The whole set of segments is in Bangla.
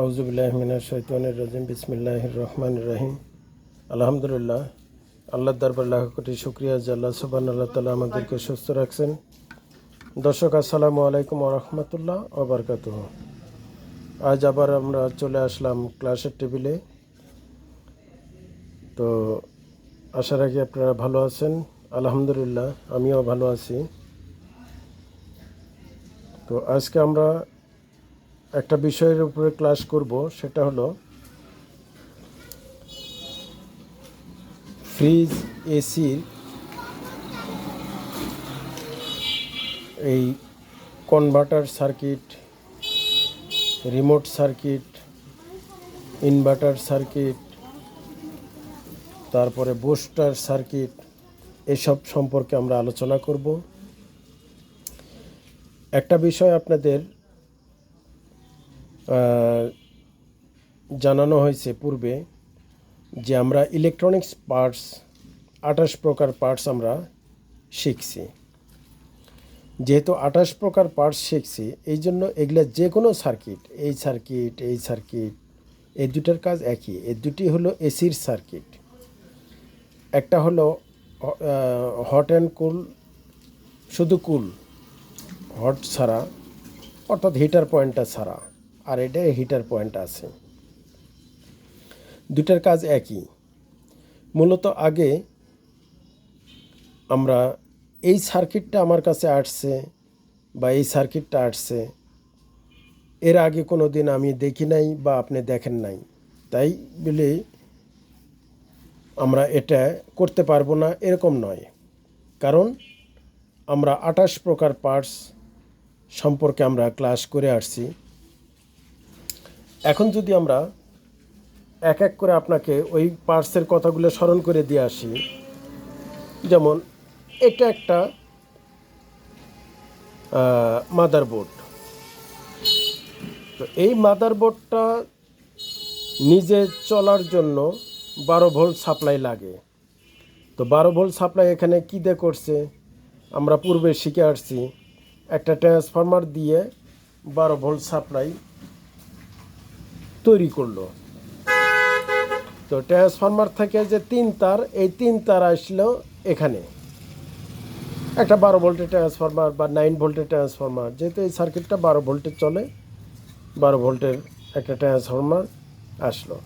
আউজুবিল্লাহমিনা শৈতানের রাজিম বিসমিল্লাহ রহমান রাহিম। আলহামদুলিল্লাহ আল্লাহ দরবার লাখ কোটি শুক্রিয়া যে আল্লাহ সুবান আল্লাহ তালা আমাদেরকে সুস্থ রাখছেন। দর্শক, আসসালামু আলাইকুম রহমতুল্লাহ ওবরকাত আজ আবার আমরা চলে আসলাম ক্লাসের টেবিলে। তো আশা রাখি আপনারা ভালো আছেন। আলহামদুলিল্লাহ, আমিও ভালো আছি। তো আজকে আমরা একটা বিষয়ের উপরে ক্লাস করব, সেটা হলো ফ্রিজ এসির এই converter circuit remote circuit inverter circuit তারপরে বুস্টার সার্কিট এসব সম্পর্কে আমরা আলোচনা করব। একটা বিষয় আপনাদের জানানো হয়েছে পূর্বে যে আমরা ইলেকট্রনিক্স পার্টস আঠাশ প্রকার পার্টস আমরা শিখছি। যেহেতু আঠাশ প্রকার পার্টস শিখছি, এই জন্য এগুলা যে কোনো সার্কিট এই সার্কিট এই সার্কিট এই দুটার কাজ একই। এই দুটি হলো এসির সার্কিট একটা হলো হট অ্যান্ড কুল শুধু কুল হট ছাড়া, অর্থাৎ হিটার পয়েন্টটা ছাড়া। আর এটা হিটার পয়েন্ট আছে। দুটার কাজ একই। মূলত আগে আমরা এই সার্কিটটা আমার কাছে আসছে বা এই সার্কিটটা আসছে, এর আগে কোনো দিন আমি দেখি নাই বা আপনি দেখেন নাই। তাই বলে আমরা এটা করতে পারব না, এরকম নয়। কারণ আমরা আঠাশ প্রকার পার্টস সম্পর্কে আমরা ক্লাস করে আসছি। এখন যদি আমরা এক এক করে আপনাকে ওই পার্সের কথাগুলো স্মরণ করে দিয়ে আসি, যেমন এটা একটা মাদারবোর্ড তো এই মাদারবোর্ডটা নিজে চলার জন্য বারো ভোল্ট সাপ্লাই লাগে। তো বারো ভোল্ট সাপ্লাই এখানে কী দিয়ে করছে? আমরা পূর্বে শিখে আসছি, একটা ট্রান্সফরমার দিয়ে বারো ভোল্ট সাপ্লাই তৈরি করল। তো ট্রান্সফরমার থেকে যে তিন তার, এই তিন তার আসলো এখানে। একটা বারো ভোল্টের ট্রান্সফরমার বা নাইন ভোল্টের ট্রান্সফরমার যেহেতু এই সার্কিটটা বারো ভোল্টের চলে, বারো ভোল্টের একটা ট্রান্সফরমার আসলো।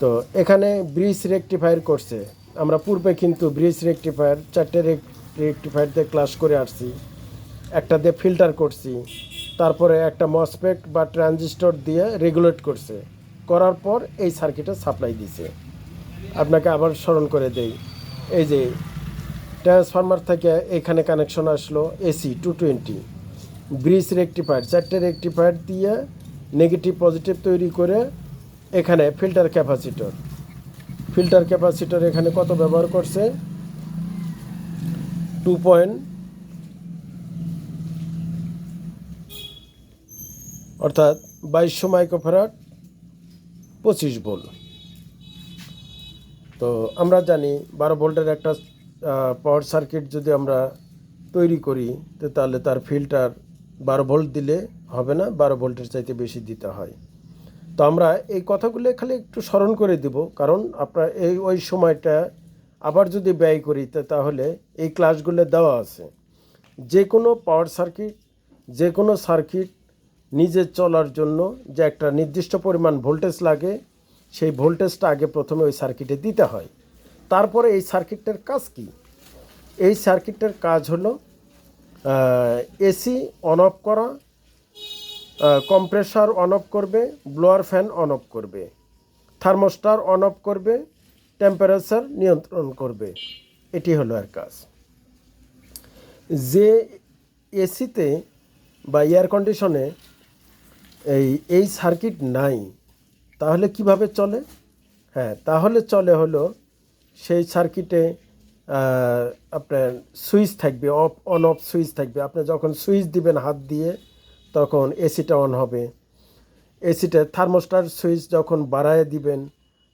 তো এখানে ব্রিজ রেকটিফায়ার করছে। আমরা পূর্বে কিন্তু ব্রিজ রেকটিফায়ার, চারটে রেকটিফায়ার দিয়ে ক্লাস করে আসছি। একটা দিয়ে ফিল্টার করছি। তারপরে একটা মসপেক্ট বা ট্রানজিস্টর দিয়ে রেগুলেট করছে। করার পর এই সার্কিটে সাপ্লাই দিছে। আপনাকে আবার স্মরণ করে দেই, এই যে ট্রান্সফরমার থেকে এখানে কানেকশন আসলো AC two twenty bridge rectifier চারটে রেকটিফায়ার দিয়ে নেগেটিভ পজিটিভ তৈরি করে এখানে ফিল্টার ক্যাপাসিটর ফিল্টার ক্যাপাসিটর এখানে কত ব্যবহার করছে? টু পয়েন্ট অর্থাৎ বাইশশো মাইক্রোফ্যারাড পঁচিশ ভোল্ট। তো আমরা জানি বারো ভোল্টের একটা পাওয়ার সার্কিট যদি আমরা তৈরি করি, তো তাহলে তার ফিল্টার বারো ভোল্ট দিলে হবে না, বারো ভোল্টের চাইতে বেশি দিতে হয়। তো আমরা এই কথাগুলো খালি একটু স্মরণ করে দিব, কারণ আপনার এই, ওই সময়টা আবার যদি ব্যয় করি তাহলে এই ক্লাসগুলো দেওয়া আছে। যে কোনো পাওয়ার সার্কিট যে কোনো সার্কিট নিজে চলার জন্য যে একটা নির্দিষ্ট পরিমাণ ভোল্টেজ লাগে, সেই ভোল্টেজটা আগে প্রথমে ওই সার্কিটে দিতে হয়। তারপরে এই সার্কিটটার কাজ কি? এই সার্কিটটার কাজ হলো এসি অন অফ করা কম্প্রেসার অন অফ করবে, ব্লোয়ার ফ্যান অন অফ করবে, থার্মোস্টার অন অফ করবে, টেম্পারেচার নিয়ন্ত্রণ করবে। এটি হলো এর কাজ। যে এসিতে বা এয়ার কন্ডিশনে এই এই সার্কিট নাই। তাহলে কীভাবে চলে? হ্যাঁ তাহলে চলে হলো সেই সার্কিটে আপনার সুইচ থাকবে, অফ, অন, অফ সুইচ থাকবে। আপনি যখন সুইচ দিবেন হাত দিয়ে, তখন এসিটা অন হবে। এসিটা থার্মোস্টার সুইচ যখন বাড়ায় দিবেন,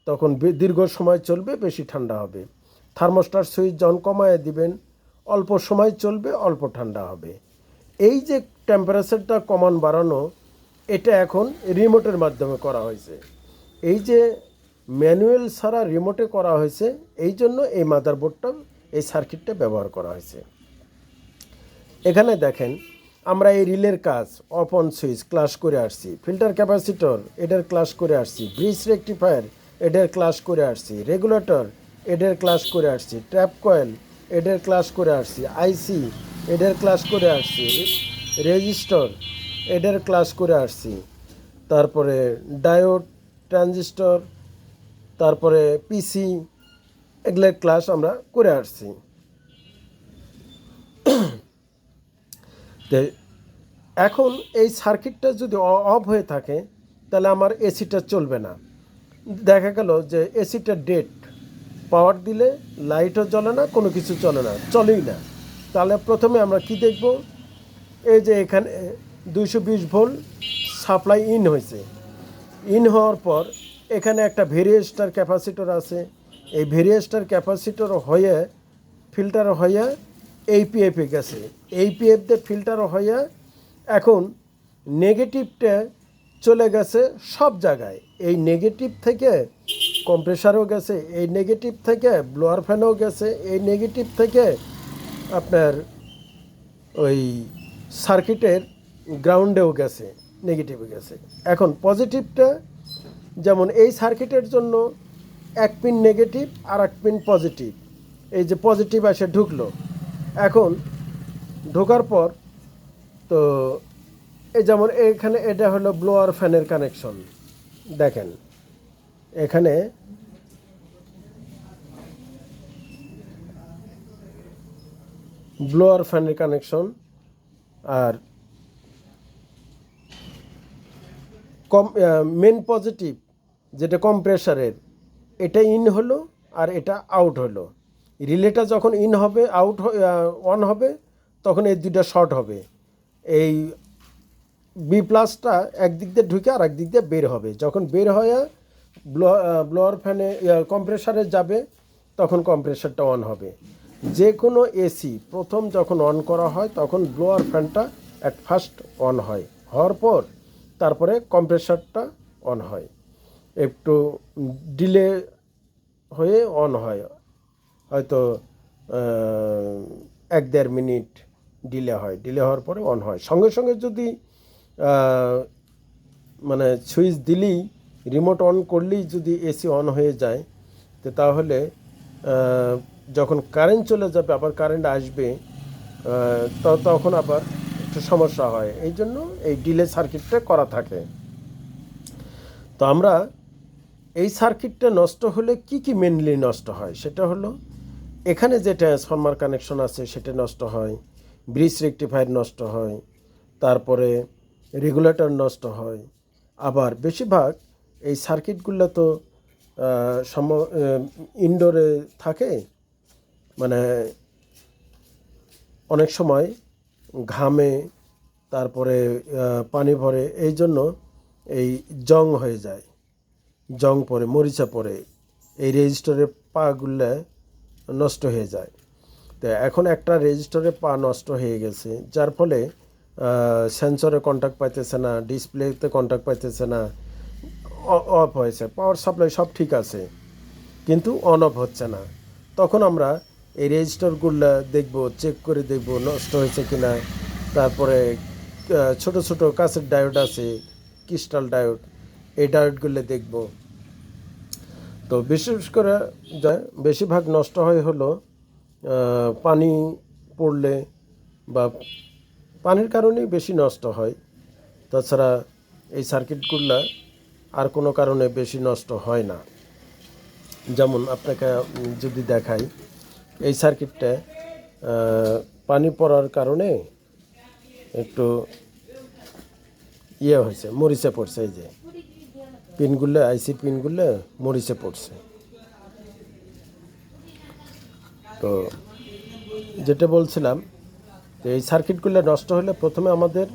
তখন দীর্ঘ সময় চলবে, বেশি ঠান্ডা হবে। থার্মোস্টার সুইচ যখন কমায় দিবেন, অল্প সময় চলবে, অল্প ঠান্ডা হবে। এই যে টেম্পারেচারটা কমান বাড়ানো এটা এখন রিমোটের মাধ্যমে করা হয়েছে। এই যে ম্যানুয়াল ছাড়া রিমোটে করা হয়েছে, এই জন্য এই মাদারবোর্ডটা এই সার্কিটটা ব্যবহার করা হয়েছে। এখানে দেখেন, আমরা এই রিলের কাজ অফ অন সুইচ ক্লাস করে আসছি। ফিল্টার ক্যাপাসিটর এটার ক্লাস করে আসছি। ব্রিজ রেকটিফায়ার এটার ক্লাস করে আসছি। রেগুলেটর এটার ক্লাস করে আসছি। ট্র্যাপ কয়েল এটার ক্লাস করে আসছি। আইসি এটার ক্লাস করে আসছি। রেজিস্টর এটার ক্লাস করে আসছি। তারপরে ডায়োড ট্রানজিস্টর তারপরে পিসি এগুলোর ক্লাস আমরা করে আসছি। এখন এই সার্কিটটা যদি অফ হয়ে থাকে, তাহলে আমার এসিটা চলবে না। দেখা গেল যে এসিটা ডেট পাওয়ার দিলে লাইটও জ্বলে না, কোনো কিছু চলে না, চলেই না। তাহলে প্রথমে আমরা কি দেখব? এই যে এখানে দুইশো বিশ ভোল্ট সাপ্লাই ইন হয়েছে। ইন হওয়ার পর এখানে একটা ভেরিয়েস্টার ক্যাপাসিটর আছে। এই ভেরিয়েস্টার ক্যাপাসিটর হয়ে, ফিল্টার হয়ে এইপিএফে গেছে। এইপিএফ দিয়ে ফিল্টার হয়ে এখন নেগেটিভটা চলে গেছে সব জায়গায়। এই নেগেটিভ থেকে কম্প্রেসারও গেছে, এই নেগেটিভ থেকে ব্লোয়ার ফ্যানও গেছে, এই নেগেটিভ থেকে আপনার ওই সার্কিটের গ্রাউন্ডেও গেছে নেগেটিভে গেছে। এখন পজিটিভটা যেমন এই সার্কিটের জন্য এক পিন নেগেটিভ আর এক পিন পজিটিভ এই যে পজিটিভ এসে ঢুকলো। এখন ঢোকার পর তো এই যেমন এখানে এটা হলো ব্লোয়ার ফ্যানের কানেকশন দেখেন, এখানে ব্লোয়ার ফ্যানের কানেকশন আর কম মেন পজিটিভ যেটা কম্প্রেসারের এটা ইন হলো আর এটা আউট হলো। রিলেটা যখন ইন হবে আউট অন হবে, তখন এই দুইটা শর্ট হবে। এই বি প্লাসটা একদিক দিয়ে ঢুকে আর একদিক দিয়ে বের হবে। যখন বের হয়ে ব্লোয়ার ফ্যানে কম্প্রেসারে যাবে, তখন কম্প্রেসারটা অন হবে। যে কোনো এসি প্রথম যখন অন করা হয়, তখন ব্লোয়ার ফ্যানটা অ্যাট ফার্স্ট অন হয়। হওয়ার পর তারপরে কম্প্রেসারটা অন হয়। একটু ডিলে হয়ে অন হয়। হয়তো এক দেড় মিনিট ডিলে হয়। ডিলে হওয়ার পরে অন হয়। সঙ্গে সঙ্গে যদি মানে সুইচ দিলেই রিমোট অন করলেই যদি এসি অন হয়ে যায়, তো তাহলে যখন কারেন্ট চলে যাবে, আবার কারেন্ট আসবে তখন আবার একটু সমস্যা হয়। এই জন্য এই ডিলে সার্কিটটা করা থাকে। তো আমরা এই সার্কিটটা নষ্ট হলে কি কি মেনলি নষ্ট হয়? সেটা হলো, এখানে যে ট্রান্সফর্মার কানেকশন আছে সেটা নষ্ট হয় ব্রিজ রেকটিফায়ার নষ্ট হয়, তারপরে রেগুলেটর নষ্ট হয়। আবার বেশিরভাগ এই সার্কিটগুলো তো সম ইনডোরে থাকে। মানে অনেক সময় ঘামে, তারপরে পানি ভরে, এই জন্য এই জং হয়ে যায়। জং পড়ে মরিচা পড়ে এই রেজিস্টরের পাগুলো নষ্ট হয়ে যায়। তো এখন একটা রেজিস্টরের পা নষ্ট হয়ে গেছে, যার ফলে সেন্সরে কন্ট্যাক্ট পাইতেছে না, ডিসপ্লেতে কন্ট্যাক্ট পাইতেছে না অফ হয়েছে পাওয়ার সাপ্লাই সব ঠিক আছে, কিন্তু অন অফ হচ্ছে না। তখন আমরা এই রেজিস্টারগুলো দেখব চেক করে দেখব নষ্ট হয়েছে কি না তারপরে ছোট ছোট কাছের ডায়োড আছে ক্রিস্টাল ডায়োড এই ডায়োডগুলো দেখব। তো বিশেষ করে বেশিরভাগ নষ্ট হয় হলো পানি পড়লে বা পানির কারণেই বেশি নষ্ট হয়। তাছাড়া এই সার্কিটগুলো আর কোনো কারণে বেশি নষ্ট হয় না। যেমন আপনাকে যদি দেখাই এই সার্কিটটা পানি পড়ার কারণে একটু ইয়ে হয়েছে, মরিচে পড়ছে এই যে। পিনগুলো আইসি পিনগুলো মরিচে পড়ছে। তো যেটা বলছিলাম, যে এই সার্কিটগুলো নষ্ট হলে প্রথমে আমাদের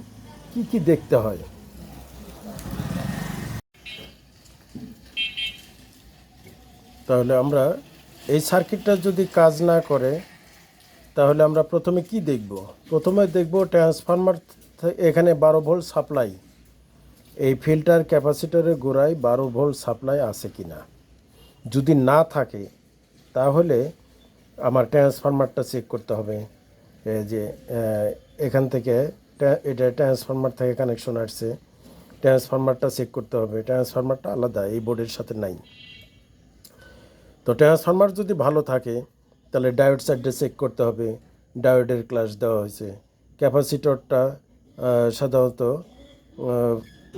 কি কি দেখতে হয়? তাহলে আমরা এই সার্কিটটা যদি কাজ না করে, তাহলে আমরা প্রথমে কি দেখব? প্রথমে দেখব ট্রান্সফরমার এখানে বারো ভোল্ট সাপ্লাই। এই ফিল্টার ক্যাপাসিটরের গোড়ায় বারো ভোল্ট সাপ্লাই আছে কি না? যদি না থাকে, তাহলে আমার ট্রান্সফরমারটা চেক করতে হবে। যে এখান থেকে এটা ট্রান্সফরমার থেকে কানেকশন আসছে। ট্রান্সফরমারটা চেক করতে হবে। ট্রান্সফরমারটা আলাদা, এই বোর্ডের সাথে নাই। তো ট্রান্সফরমার যদি ভালো থাকে, তাহলে ডায়োড সাইডে চেক করতে হবে। ডায়োডের ক্লাস দেওয়া হয়েছে। ক্যাপাসিটরটা সাধারণত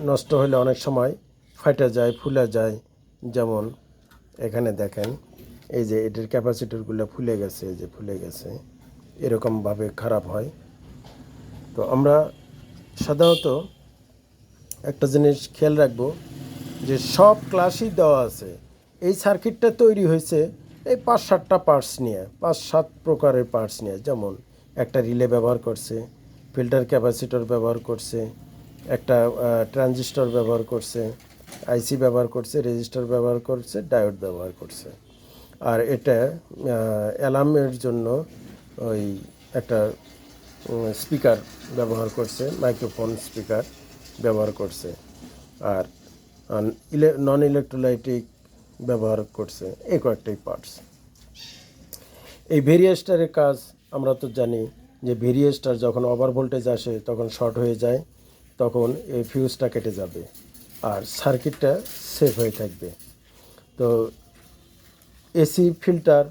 নষ্ট হলে অনেক সময় ফাটা যায়, ফুলে যায়। যেমন এখানে দেখেন, এই যে এটার ক্যাপাসিটরগুলো ফুলে গেছে, এই যে ফুলে গেছে। এরকমভাবে খারাপ হয়। তো আমরা সাধারণত একটা জিনিস খেয়াল রাখব যে সব ক্লাসই দেওয়া আছে। এই সার্কিটটা তৈরি হয়েছে এই পাঁচ সাতটা পার্টস নিয়ে, পাঁচ সাত প্রকারের পার্টস নিয়ে। যেমন একটা রিলে ব্যবহার করছে ফিল্টার ক্যাপাসিটর ব্যবহার করছে, একটা ট্রানজিস্টর ব্যবহার করছে আইসি ব্যবহার করছে রেজিস্টার ব্যবহার করছে ডায়োড ব্যবহার করছে। আর এটা অ্যালার্মের জন্য ওই একটা স্পিকার ব্যবহার করছে মাইক্রোফোন স্পিকার ব্যবহার করছে। আর নন ইলেকট্রোলাইটিক ব্যবহার করছে এই কয়েকটাই পার্টস এই ভেরিয়েস্টারের কাজ আমরা তো জানি যে ভেরিয়েস্টার যখন ওভার ভোল্টেজ আসে, তখন শর্ট হয়ে যায়, তখন এই ফিউজটা কেটে যাবে আর সার্কিটটা সেফ হয়ে থাকবে। তো এসি ফিল্টার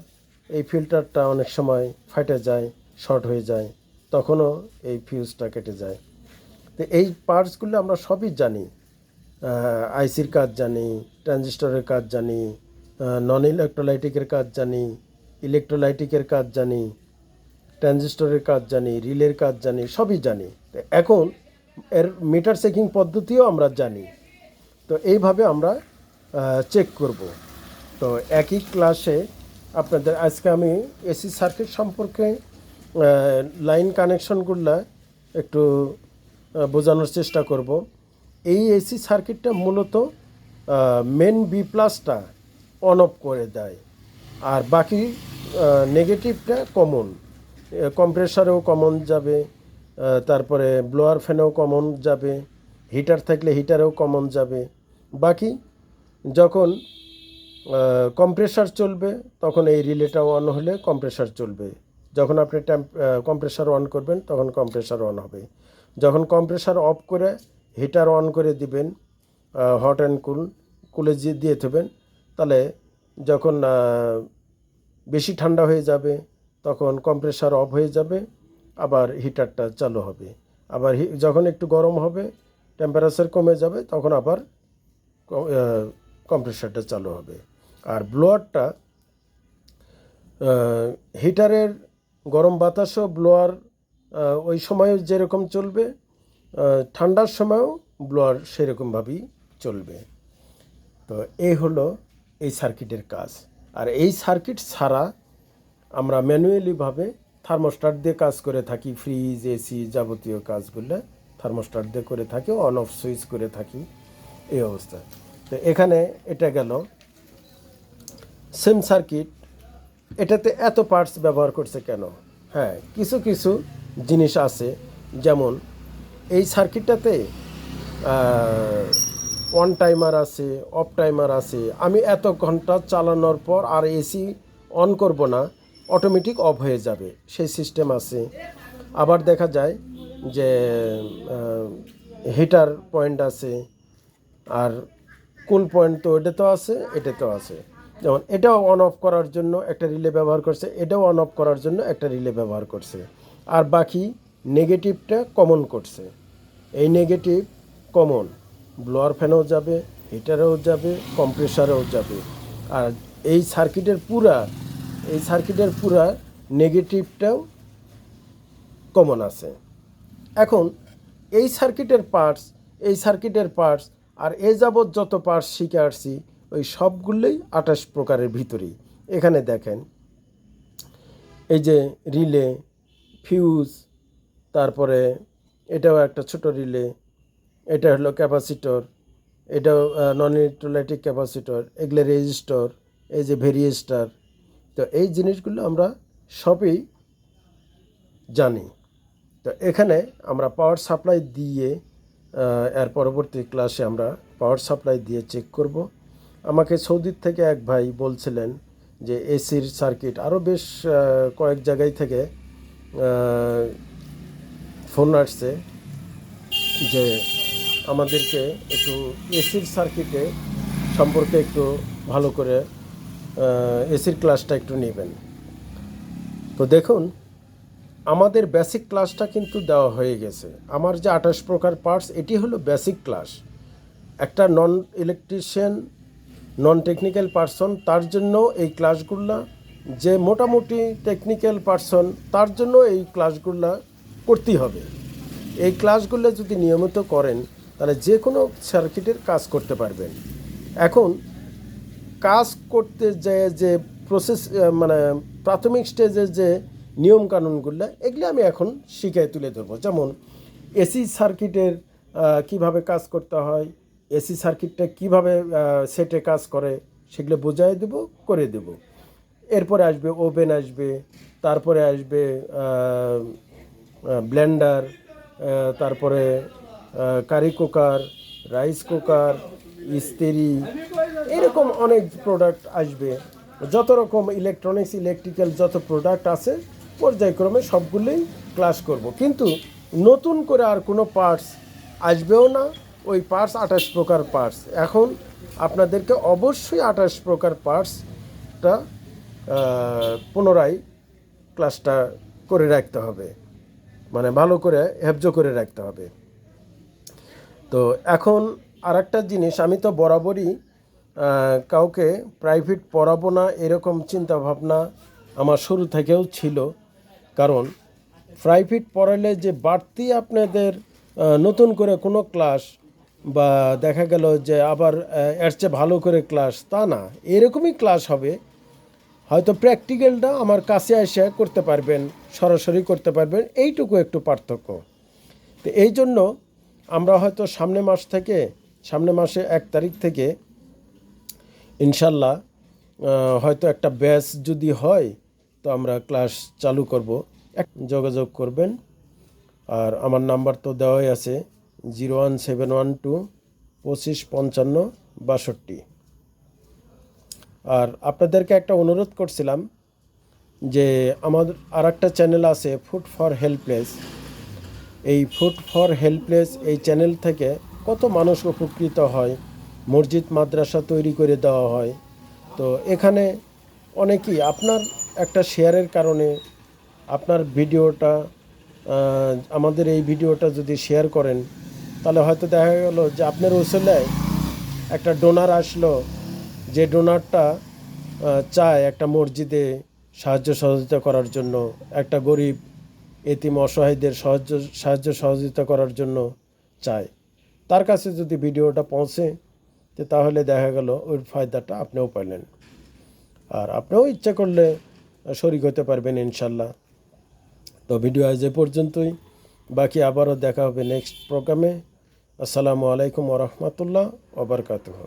এই ফিল্টারটা অনেক সময় ফাটে যায় শর্ট হয়ে যায়, তখনও এই ফিউজটা কেটে যায়। তো এই পার্টসগুলো আমরা সবই জানি আইসির কাজ জানি ট্রানজিস্টরের কাজ জানি নন ইলেকট্রোলাইটিকের কাজ জানি ইলেকট্রোলাইটিকের কাজ জানি ট্রানজিস্টরের কাজ জানি, রিলের কাজ জানি, সবই জানি। এখন এর মিটার চেকিং পদ্ধতিও আমরা জানি। তো এইভাবে আমরা চেক করব। তো একই ক্লাসে আপনাদের আজকে আমি এসি সার্কিট সম্পর্কে লাইন কানেকশনগুলো একটু বোঝানোর চেষ্টা করব। এই এসি সার্কিটটা মূলত মেন বি প্লাসটা অন অফ করে দেয়। আর বাকি নেগেটিভটা কমন কম্প্রেসারেও কমন যাবে তারপরে ব্লোয়ার ফ্যানেও কমন যাবে হিটার থাকলে হিটারেও কমন যাবে। বাকি, যখন কম্প্রেসার চলবে, তখন এই রিলেটা অন হলে কম্প্রেসার চলবে। যখন আপনি টেম্প কম্প্রেসার অন করবেন, তখন কম্প্রেসার অন হবে। যখন কম্প্রেসার অফ করে হিটার অন করে দিবেন হট অ্যান্ড কুল, কুলে দিয়ে দেবেন তাহলে যখন বেশি ঠান্ডা হয়ে যাবে, তখন কম্প্রেসার অফ হয়ে যাবে, আবার হিটারটা চালু হবে। আবার যখন একটু গরম হবে, টেম্পারেচার কমে যাবে, তখন আবার কম্প্রেসারটা চালু হবে। আর ব্লোয়ারটা হিটারের গরম বাতাসও ব্লোয়ার ওই সময়ও যেরকম চলবে ঠান্ডার সময়ও ব্লোয়ার সেরকমভাবেই চলবে। তো এই হলো এই সার্কিটের কাজ। আর এই সার্কিট ছাড়া আমরা ম্যানুয়ালিভাবে থার্মোস্টার দিয়ে কাজ করে থাকি ফ্রিজ এসি যাবতীয় কাজগুলো থার্মোস্টার দিয়ে করে থাকি অন অফ সুইচ করে থাকি, এই অবস্থা। তো এখানে এটা গেল। সেম সার্কিট এটাতে এত পার্টস ব্যবহার করছে কেন? হ্যাঁ কিছু কিছু জিনিস আছে। যেমন এই সার্কিটটাতে ওয়ান টাইমার আছে অফ টাইমার আছে। আমি এত ঘণ্টা চালানোর পর আর এসি অন করব না অটোমেটিক অফ হয়ে যাবে। সেই সিস্টেম আছে। আবার দেখা যায় যে হিটার পয়েন্ট আছে, আর কুল পয়েন্ট তো এটা তো আছে এটা তো আছে। যেমন এটাও অন অফ করার জন্য একটা রিলে ব্যবহার করছে, এটাও অন অফ করার জন্য একটা রিলে ব্যবহার করছে। আর বাকি নেগেটিভটা কমন করছে। এই নেগেটিভ কমন ব্লোয়ার ফ্যানেও যাবে হিটারেও যাবে কম্প্রেসারেও যাবে। আর এই সার্কিটের পুরা, এই সার্কিটের পুরা নেগেটিভটাও কমন আছে। এখন, এই সার্কিটের পার্টস এই সার্কিটের পার্টস আর এ যাবৎ যত পার্টস শিখে আসছি, ওই সবগুলোই আঠাশ প্রকারের ভিতরেই। এখানে দেখেন, এই যে রিলে ফিউজ তারপরে এটাও একটা ছোট রিলে এটা হলো ক্যাপাসিটর এটাও নন ইলেকট্রোলাইটিক ক্যাপাসিটর এগুলো রেজিস্টর এই যে ভেরিয়েস্টার তো এই জিনিসগুলো আমরা সবই জানি। তো এখানে আমরা পাওয়ার সাপ্লাই দিয়ে এর পরবর্তী ক্লাসে আমরা পাওয়ার সাপ্লাই দিয়ে চেক করব। আমাকে সৌদির থেকে এক ভাই বলছিলেন যে এসির সার্কিট আরও বেশ কয়েক জায়গায় থেকে ফোন আসছে যে আমাদেরকে একটু এসির সার্কিটে সম্পর্কে একটু ভালো করে এসির ক্লাসটা একটু নেবেন। তো দেখুন, আমাদের বেসিক ক্লাসটা কিন্তু দেওয়া হয়ে গেছে। আমার যে আঠাশ প্রকার পার্টস এটি হলো বেসিক ক্লাস একটা non electrician non technical person তার জন্য এই ক্লাসগুলো যে মোটামুটি টেকনিক্যাল পার্সন তার জন্য এই ক্লাসগুলো করতেই হবে। এই ক্লাসগুলো যদি নিয়মিত করেন, তাহলে যে কোনো সার্কিটের কাজ করতে পারবেন। এখন, কাজ করতে যে যে প্রসেস মানে প্রাথমিক স্টেজের যে নিয়ম কানুনগুলো এগুলো আমি এখন শিখাই তুলে ধরবো। যেমন এসি সার্কিটের কীভাবে কাজ করতে হয় এসি সার্কিটটা কীভাবে সেটে কাজ করে, সেগুলো বোঝাই দেব, করে দেব। এরপরে আসবে ওভেন আসবে, তারপরে আসবে ব্লেন্ডার তারপরে কারি কুকার রাইস কুকার ইস্তেরি, এরকম অনেক প্রোডাক্ট আসবে। যত রকম ইলেকট্রনিক্স ইলেকট্রিক্যাল যত প্রোডাক্ট আছে, পর্যায়ক্রমে সবগুলোই ক্লাস করব। কিন্তু নতুন করে আর কোনো পার্টস আসবেও না। ওই পার্টস আঠাশ প্রকার পার্টস এখন আপনাদেরকে অবশ্যই আঠাশ প্রকার পার্টসটা পুনরায় ক্লাসটা করে রাখতে হবে। মানে ভালো করে হেফজ করে রাখতে হবে। তো এখন আরেকটা জিনিস, আমি তো বরাবরই কাউকে প্রাইভেট পড়াবো না এরকম চিন্তা ভাবনা আমার শুরু থেকেও ছিল। কারণ প্রাইভেট পড়ালে যে বাড়তি আপনাদের নতুন করে কোনো ক্লাস বা দেখা গেল যে আবার এর চেয়ে ভালো করে ক্লাস তা না। এরকমই ক্লাস হবে হয়তো প্র্যাকটিক্যালটা আমার কাছে এসে করতে পারবেন, সরাসরি করতে পারবেন, এইটুকু একটু পার্থক্য। তো এই জন্য আমরা হয়তো সামনে মাস থেকে, সামনে মাসে এক তারিখ থেকে ইনশাল্লাহ হয়তো একটা ব্যাচ যদি হয়, তো আমরা ক্লাস চালু করব। এক যোগাযোগ করবেন, আর আমার নাম্বার তো দেওয়াই আছে zero one seven one two পঁচিশ পঞ্চান্ন বাষট্টি। আর আপনাদেরকে একটা অনুরোধ করছিলাম যে আমাদের আর একটা চ্যানেল আছে ফুড ফর হেল্পলেস এই ফুড ফর হেল্পলেস এই চ্যানেল থেকে কত মানুষ উপকৃত হয়, মসজিদ, মাদ্রাসা তৈরি করে দেওয়া হয়। তো এখানে অনেকেই আপনার একটা শেয়ারের কারণে আপনার ভিডিওটা আমাদের এই ভিডিওটা যদি শেয়ার করেন, তাহলে হয়তো দেখা গেল যে আপনার ওসলে একটা ডোনার আসলো যে ডোনারটা চায় একটা মসজিদে সাহায্য সহযোগিতা করার জন্য, একটা গরিব, এতিম, অসহায়দের সাহায্য সাহায্য সহযোগিতা করার জন্য চায়। তার কাছে যদি ভিডিওটা পৌঁছে, তো তাহলে দেখা গেল ওই ফায়দাটা আপনিও পাইলেন। আর আপনিও ইচ্ছা করলে শরিক হতে পারবেন ইনশাল্লাহ। তো ভিডিও আজ এ পর্যন্তই। বাকি আবারও দেখা হবে নেক্সট প্রোগ্রামে। আসসালামু আলাইকুম ওরহমতুল্লাহ ওবরকাতুহ